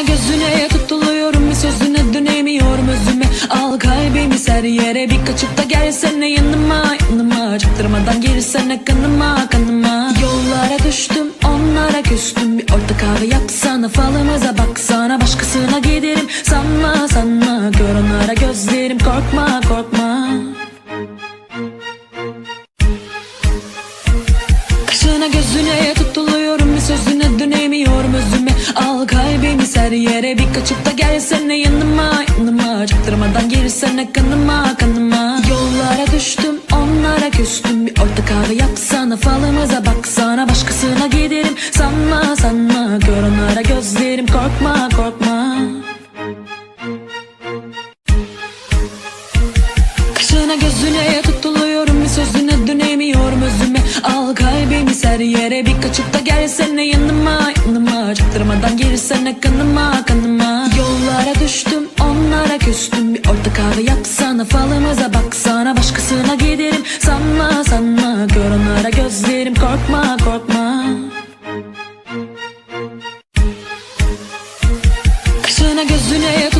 Kaşına gözüne tutuluyorum bir sözüne dönemiyorum özüme. Al kalbimi ser yere bir kaçıp da gelsene yanıma. Yanıma Çaktırmadan girsene kanıma kanıma. Yollara düştüm onlara küstüm. Bir orta kahve yapsana falımıza baksana. Başkasına giderim sanma sanma. Gör onlara gözlerim korkma korkma. Kaşına gözüne tutuluyorum bir sözüne dönemiyorum özüme. Al kalbimi ser yere. Bir kaçıp da gelsene yanıma yanıma. Çaktırmadan girsene kanıma kanıma. Yollara düştüm onlara küstüm. Bir orta kahve yapsana falımıza baksana Başkasına giderim. Sanma sanma Gör onlara gözlerim. Korkma yüzüme Al kalbimi ser yere. Bir kaçıp da gelsene yanıma. Yanıma. Çaktırmadan girsene kanıma kanıma. Yollara düştüm onlara küstüm. Bir orta kahve yapsana falımıza baksana. Başkasına giderim sanma sanma. Gör onlara gözlerim korkma korkma. Kaşına gözüne yakın